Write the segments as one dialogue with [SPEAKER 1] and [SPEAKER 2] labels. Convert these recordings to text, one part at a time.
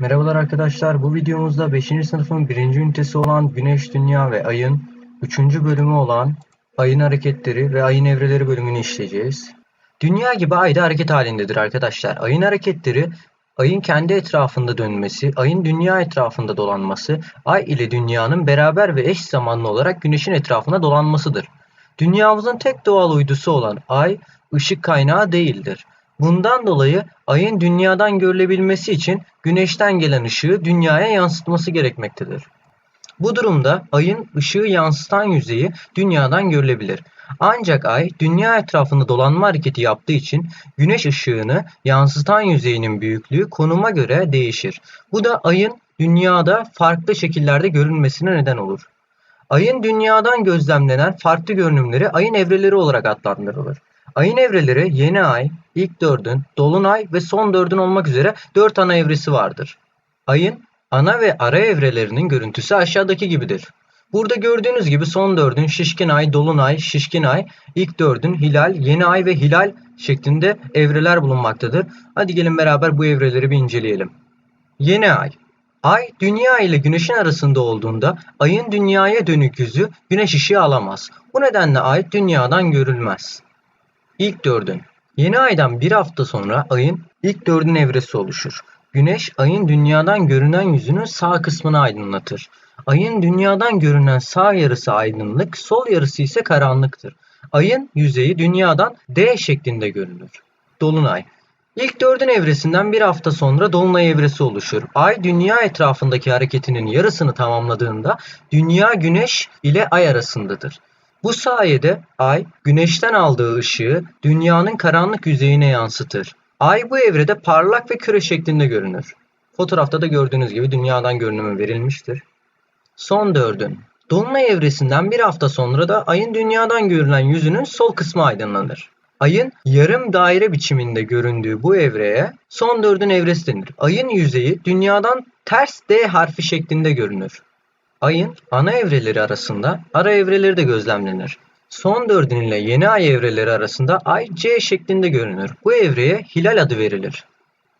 [SPEAKER 1] Merhabalar arkadaşlar. Bu videomuzda 5. sınıfın 1. ünitesi olan Güneş, Dünya ve Ay'ın 3. bölümü olan Ay'ın hareketleri ve Ay'ın evreleri bölümünü işleyeceğiz. Dünya gibi Ay da hareket halindedir arkadaşlar. Ay'ın hareketleri Ay'ın kendi etrafında dönmesi, Ay'ın dünya etrafında dolanması, Ay ile dünyanın beraber ve eş zamanlı olarak Güneş'in etrafına dolanmasıdır. Dünyamızın tek doğal uydusu olan Ay, ışık kaynağı değildir. Bundan dolayı Ay'ın dünyadan görülebilmesi için Güneşten gelen ışığı dünyaya yansıtması gerekmektedir. Bu durumda Ay'ın ışığı yansıtan yüzeyi dünyadan görülebilir. Ancak Ay dünya etrafında dolanma hareketi yaptığı için Güneş ışığını yansıtan yüzeyinin büyüklüğü konuma göre değişir. Bu da Ay'ın dünyada farklı şekillerde görünmesine neden olur. Ayın dünyadan gözlemlenen farklı görünümleri ayın evreleri olarak adlandırılır. Ayın evreleri yeni ay, ilk dördün, dolunay ve son dördün olmak üzere dört ana evresi vardır. Ayın ana ve ara evrelerinin görüntüsü aşağıdaki gibidir. Burada gördüğünüz gibi son dördün şişkin ay, dolunay, şişkin ay, ilk dördün hilal, yeni ay ve hilal şeklinde evreler bulunmaktadır. Hadi gelin beraber bu evreleri bir inceleyelim. Yeni ay Ay dünya ile güneşin arasında olduğunda ayın dünyaya dönük yüzü güneş ışığı alamaz. Bu nedenle ay dünyadan görülmez. İlk dördün. Yeni aydan bir hafta sonra ayın ilk dördün evresi oluşur. Güneş ayın dünyadan görünen yüzünün sağ kısmını aydınlatır. Ayın dünyadan görünen sağ yarısı aydınlık, sol yarısı ise karanlıktır. Ayın yüzeyi dünyadan D şeklinde görünür. Dolunay İlk dördün evresinden bir hafta sonra Dolunay evresi oluşur. Ay dünya etrafındaki hareketinin yarısını tamamladığında dünya güneş ile ay arasındadır. Bu sayede ay güneşten aldığı ışığı dünyanın karanlık yüzeyine yansıtır. Ay bu evrede parlak ve küre şeklinde görünür. Fotoğrafta da gördüğünüz gibi dünyadan görünümü verilmiştir. Son dördün. Dolunay evresinden bir hafta sonra da ayın dünyadan görülen yüzünün sol kısmı aydınlanır. Ayın yarım daire biçiminde göründüğü bu evreye son dördün evresi denir. Ayın yüzeyi dünyadan ters D harfi şeklinde görünür. Ayın ana evreleri arasında ara evreleri de gözlemlenir. Son dördün ile yeni ay evreleri arasında ay C şeklinde görünür. Bu evreye hilal adı verilir.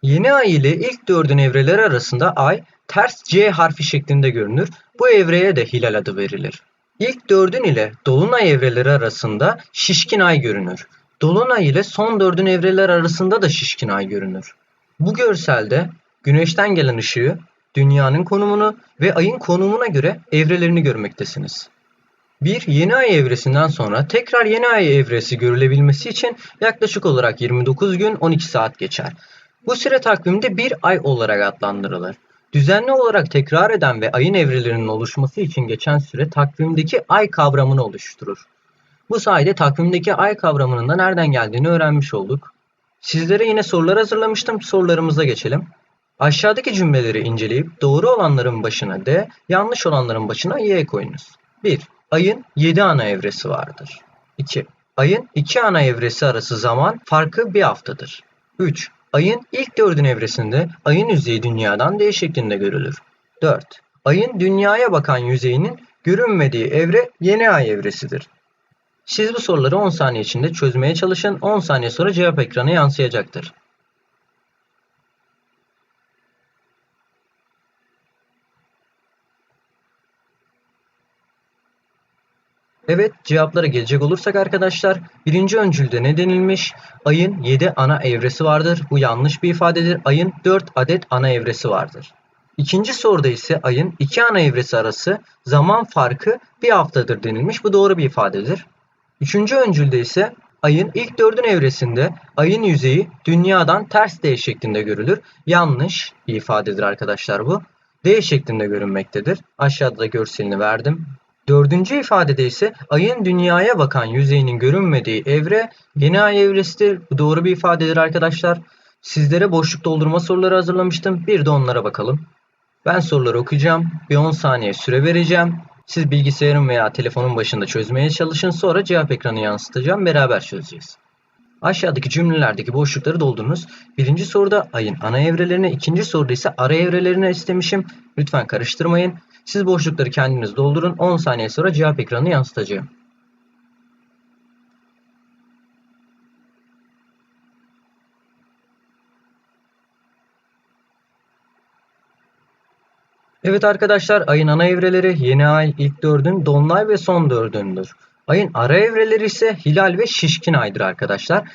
[SPEAKER 1] Yeni ay ile ilk dördün evreleri arasında ay ters C harfi şeklinde görünür. Bu evreye de hilal adı verilir. İlk dördün ile dolunay evreleri arasında şişkin ay görünür. Dolunay ile son dördün evreler arasında da şişkin ay görünür. Bu görselde güneşten gelen ışığı, dünyanın konumunu ve ayın konumuna göre evrelerini görmektesiniz. Bir yeni ay evresinden sonra tekrar yeni ay evresi görülebilmesi için yaklaşık olarak 29 gün 12 saat geçer. Bu süre takvimde bir ay olarak adlandırılır. Düzenli olarak tekrar eden ve ayın evrelerinin oluşması için geçen süre takvimdeki ay kavramını oluşturur. Bu sayede takvimdeki ay kavramının da nereden geldiğini öğrenmiş olduk. Sizlere yine sorular hazırlamıştım. Sorularımıza geçelim. Aşağıdaki cümleleri inceleyip doğru olanların başına D, yanlış olanların başına Y koyunuz. 1. Ayın 7 ana evresi vardır. 2. Ayın 2 ana evresi arası zaman farkı bir haftadır. 3. Ayın ilk dördün evresinde ayın yüzeyi dünyadan D şeklinde görülür. 4. Ayın dünyaya bakan yüzeyinin görünmediği evre yeni ay evresidir. Siz bu soruları 10 saniye içinde çözmeye çalışın. 10 saniye sonra cevap ekranı yansıyacaktır. Evet cevaplara gelecek olursak arkadaşlar birinci öncülde ne denilmiş? Ayın 7 ana evresi vardır. Bu yanlış bir ifadedir. Ayın 4 adet ana evresi vardır. İkinci soruda ise ayın iki ana evresi arası zaman farkı bir haftadır denilmiş. Bu doğru bir ifadedir. Üçüncü öncülde ise ayın ilk dördün evresinde ayın yüzeyi dünyadan ters D şeklinde görülür. Yanlış bir ifadedir arkadaşlar bu. D şeklinde görünmektedir. Aşağıda da görselini verdim. Dördüncü ifadede ise ayın dünyaya bakan yüzeyinin görünmediği evre yeni ay evresidir. Bu doğru bir ifadedir arkadaşlar. Sizlere boşluk doldurma soruları hazırlamıştım. Bir de onlara bakalım. Ben soruları okuyacağım. Bir 10 saniye süre vereceğim. Siz bilgisayarın veya telefonun başında çözmeye çalışın. Sonra cevap ekranı yansıtacağım. Beraber çözeceğiz. Aşağıdaki cümlelerdeki boşlukları doldurunuz. Birinci soruda ayın ana evrelerini, ikinci soruda ise ara evrelerini istemişim. Lütfen karıştırmayın. Siz boşlukları kendiniz doldurun. 10 saniye sonra cevap ekranı yansıtacağım. Evet arkadaşlar ayın ana evreleri yeni ay, ilk dördün, dolunay ve son dördündür. Ayın ara evreleri ise hilal ve şişkin aydır arkadaşlar.